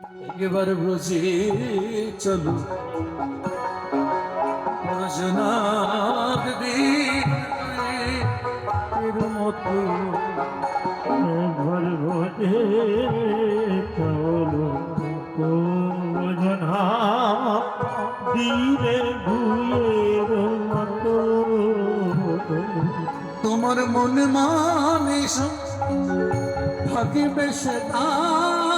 এবার ব্রজে চলো। দিন এর মতো মতো। তোমার মনে মানে থাকিবে সে নইলে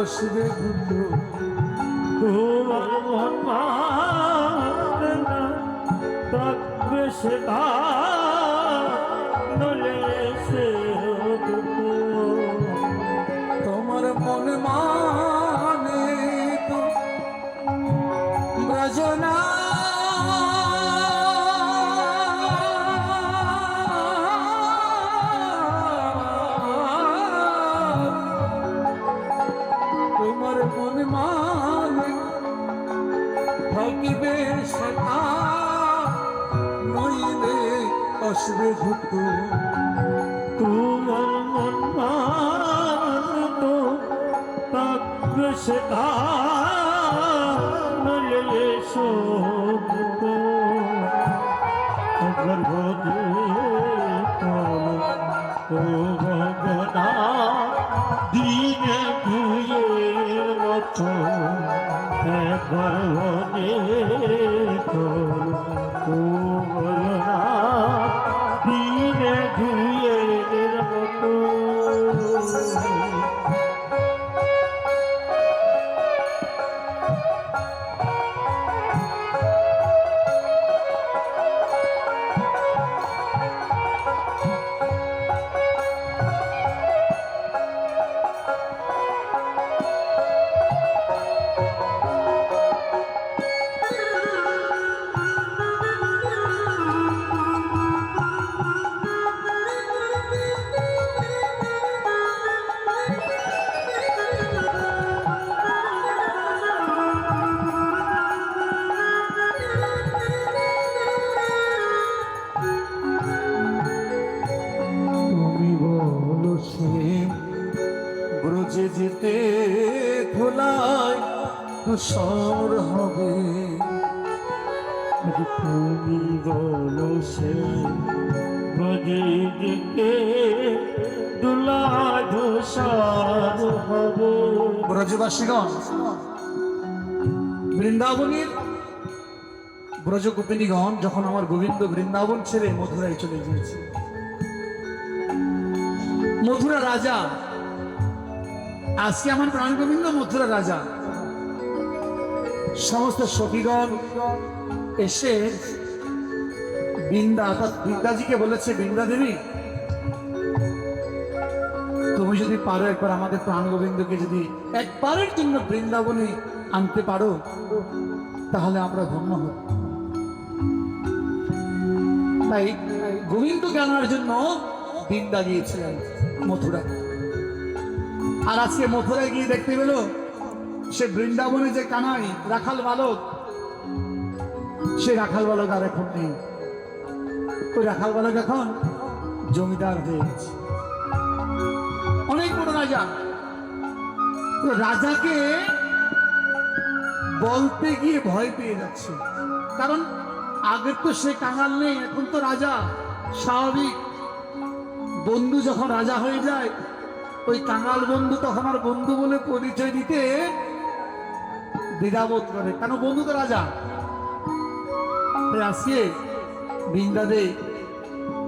আসবে বন্ধু ও মন মানে না থাকবে সেটা আসবে ঘুটু তোমার মন মানতো থাকবে সেটা নলে সত্য সর হবে। তুমি বলো সে বজে দিতে দুলা ধূসার হবে। ব্রজবাসীগণ বৃন্দাবনের ব্রজ গোপিনীগণ যখন আমার গোবিন্দ বৃন্দাবন ছেড়ে মথুরায় চলে গিয়েছে মথুরা রাজা আজকে আমার প্রাণ গোবিন্দ মথুরা রাজা। সমস্ত সখীগণ এসে বৃন্দা, অর্থাৎ বৃন্দাজিকে বলেছে, বৃন্দা দেবী, তুমি যদি পারো একবার আমাদের প্রাণ গোবিন্দকে যদি একবারের জন্য বৃন্দাবনে আনতে পারো, তাহলে আমরা ধন্য হব। তাই গোবিন্দকে আনার জন্য বৃন্দা গিয়েছিলেন মথুরা আর আজকে মথুরায় গিয়ে দেখতে পেল সে বৃন্দাবনে যে কানাই, রাখাল বালক, সে রাখাল বালক আর এখন নেই। ওই রাখাল বালক এখন জমিদার হয়ে গেছে। অনেক বড় রাজা। রাজাকে বলতে গিয়ে ভয় পেয়ে যাচ্ছে। কারণ আগের তো সে কাঙাল নেই, এখন তো রাজা। স্বাভাবিক। বন্ধু যখন রাজা হয়ে যায়, ওই কাঙাল বন্ধু তখন আর বন্ধু বলে পরিচয় দিতে দ্বিধাবোধ করে। কেন বন্ধু তো রাজা? আজকে বৃন্দাদে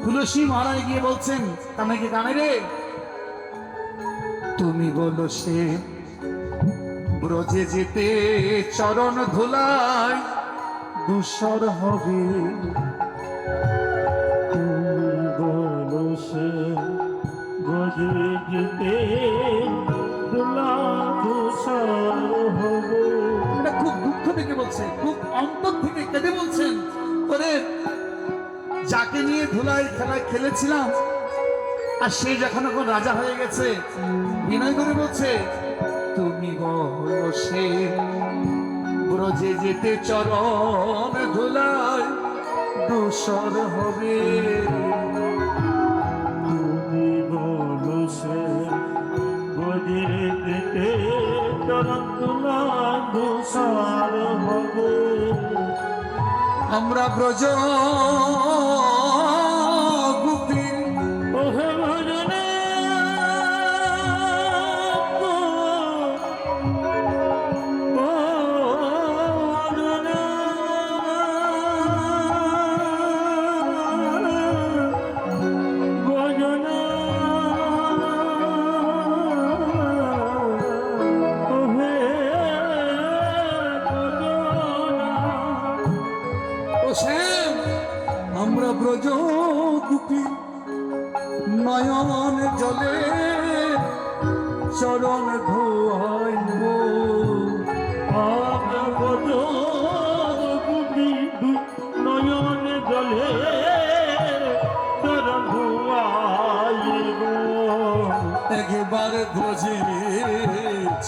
তুলসী মহারাজ গিয়ে বলছেন কানাকে কানে রে? তুমি বলো সে ব্রজে যেতে চরণ ধুলায় দুসর হবে বলছে খুব অন্তর থেকে কেঁদে বলছেন, ওরে, যাকে নিয়ে ধুলায় খেলায় খেলেছিলাম, আর সে যখন এখন রাজা হয়ে গেছে, বিনয় করে বলছে, তুমি সে ব্রজে যেতে চরণ ধুলায় দূষর হবে। তুমি বলো দুসার হবে আমরা ব্রজ আমরা ব্রজ গোপীন নয়ন জলে চরণ ধোয়াইব। নয়ন জলে তর ধুয়াইব। একবার ব্রজে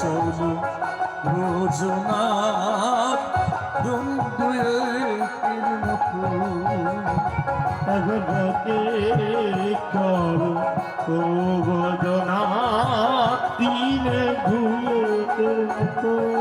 চল ব্রজনাথ দুয়ে ভগতে কর ও বদনা তিনে ধুয়ে তো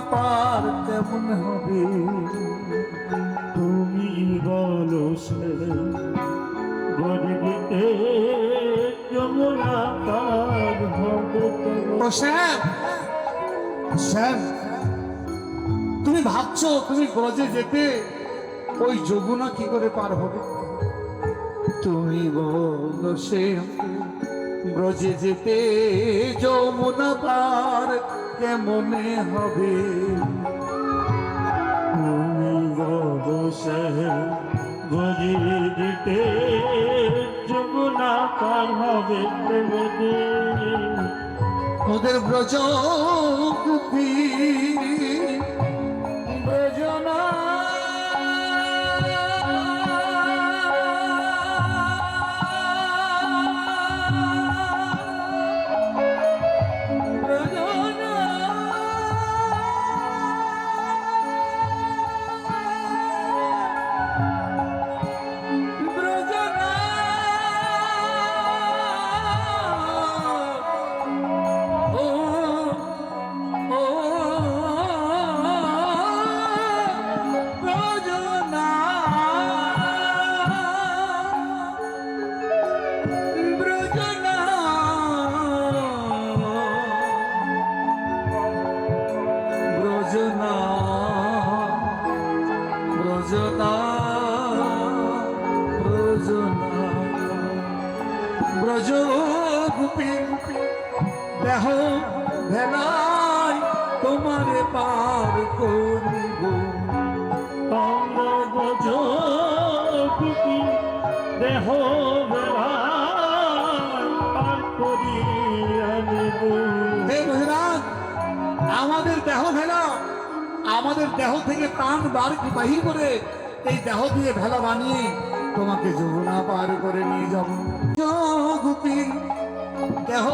পার হবে? তুমি বলো সে তুমি ভাবছ তুমি ব্রজে যেতে ওই যমুনা কি করে পার হবে? তুমি বলো সে ব্রজে যেতে যমুনা পার কেমনে হবে? তুমি বলো সে গরিবিতে যমুনা পার হবে প্রেমে ওদের ব্রজ কুপি আমাদের দেহ ভেলা। আমাদের দেহ থেকে বার করে এই দেহ দিয়ে ভেলা বানিয়ে তোমাকে যমুনা পার করে নিয়ে যাব। দেহ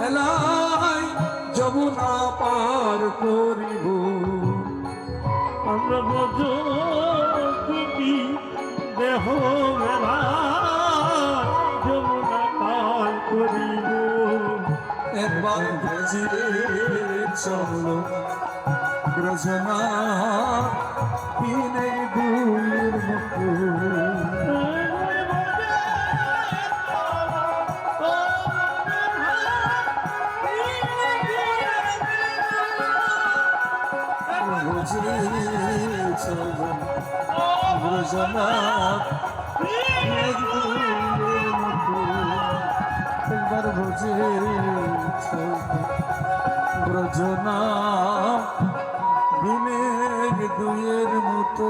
ভেলায় যমুনা পার করিব। আমরা যমুনা পার করিব একবার ব্রজে চলো। ব্রজনা তিনে প্রজনা দিনের দুয়ের মতো।